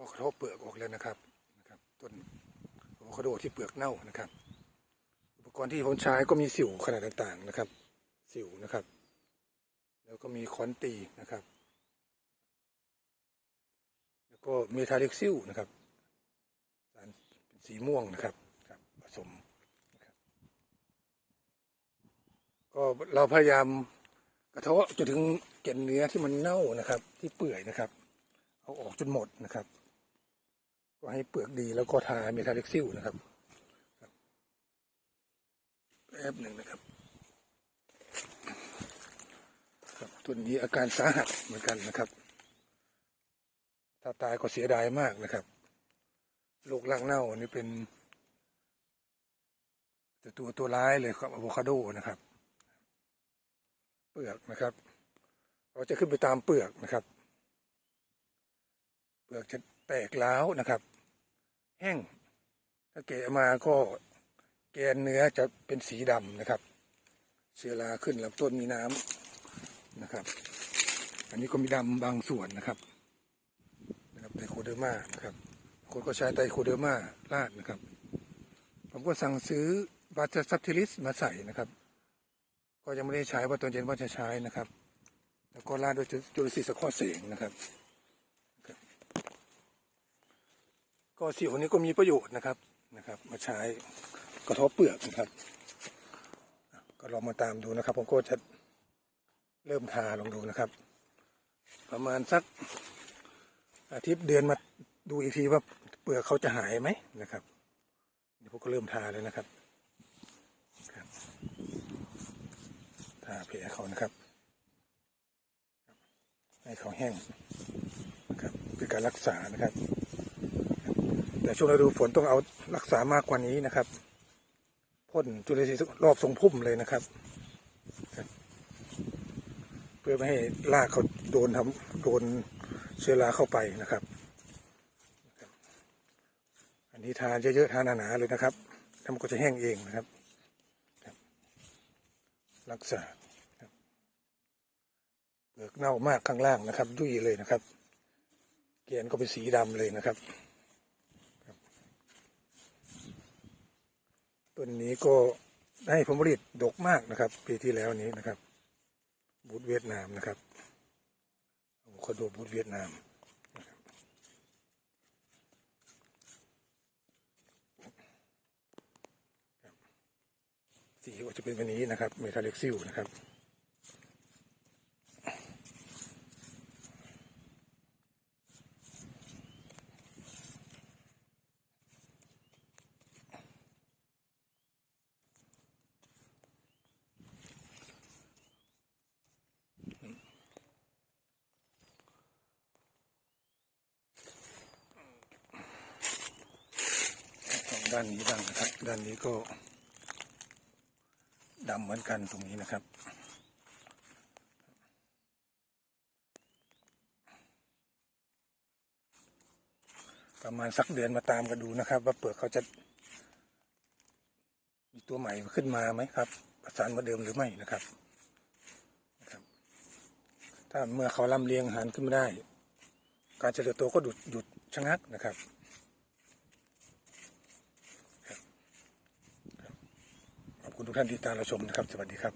ก็กระทบเปลือกออกแล้วนะครับนะครับต้นอะโวคาโดที่เปลือกเน่านะครับ อุปกรณ์ที่ผมใช้ก็มีสิวขนาดต่างๆนะครับ สิวนะครับ แล้วก็มีค้อนตีนะครับ แล้วก็เมทาเล็กซิลนะครับสารเป็นสีม่วงนะครับครับผสมก็เราพยายามกระเทาะจนถึงแก่นเนื้อที่มันเน่านะครับ ที่เปื่อยนะครับ เอาออกจนหมดนะครับ ก็ให้เปลือกดีแล้วก็ทาเมทาเล็กซิลนะครับแป๊บหนึ่งนะครับครับตัวนี้อาการสาหัสเหมือนกันนะครับ ถ้าตายก็เสียดายมากนะครับโรครากเน่านี่เป็นต,ตัวตัวร้ายเลยครับอะโวคาโดนะครับ เปลือกนะครับเขาจะขึ้นไปตามเปลือกนะครับ เปลือกจะ แตกร้วนะครับ แห้งถ้าเกะมาก็แกนเนื้อจะเป็นสีดำนะครับ เชื้อราขึ้นลำต้นมีน้ำนะครับ อันนี้ก็มีดำบางส่วนนะครับนะครับไตโคเดอร์มานะครับคนก็ใช้ไตโคเดอร์มาลาดนะครับ ผมก็สั่งซื้อบาตซัตติลิสมาใส่นะครับ ก็ยังไม่ได้ใช้ว่าตอนเย็นว่าจะใช้นะครับ แล้วก็ราดด้วยจุลทรีย์สะข้อเสียงนะครับ ก็สิวนี้ก็มีประโยชน์นะครับนะครับ มาใช้กระทบเปลือกนะครับ ก็ลองมาตามดูนะครับ ผมก็จะเริ่มทาลองดูนะครับ ประมาณสักอาทิตย์เดือนมาดูอีกทีว่าเปลือกเขาจะหายไหมนะครับเดี๋ยวผมก็เริ่มทาเลยนะครับครับทาแผลเขานะครับให้เขาแห้งนะครับเป็นการรักษานะครับ แต่ช่วงฤดูฝนต้องเอารักษามากกว่านี้นะครับพ่นจุลินทรีย์รอบทรงพุ่มเลยนะครับ เพื่อไม่ให้รากเขาโดนทำโดนเชื้อราเข้าไปนะครับ อันนี้ทานเยอะๆทานหนาๆเลยนะครับแล้วมันก็จะแห้งเองนะครับ รักษาเปลือกเน่ามากข้างล่างนะครับ ยุ่ยเลยนะครับ เกลียนก็เป็นสีดำเลยนะครับ ต้นนี้ก็ให้ผลผลิตดกมากนะครับ ปีที่แล้วนี้นะครับ บูธเวียดนามนะครับอนโดบูธเวียดนามสีก็จะเป็นแบบนี้นะครับ เมทัลเล็กซิลนะครับ ด้านนี้บ้างนะครับ ด้านนี้ก็ดำเหมือนกันตรงนี้นะครับ ประมาณสักเดือนมาตามกันดูนะครับ ว่าเปลือกเขาจะมีตัวใหม่ขึ้นมาไหมครับ ประสานมาเดิมหรือไม่นะครับนะครับ ถ้าเมื่อเขาลำเลียงอาหารขึ้นมาได้ การเจริญโตก็หยุดหยุดชะงักนะครับ คุณทุกท่านที่ตามเราชมนะครับ สวัสดีครับ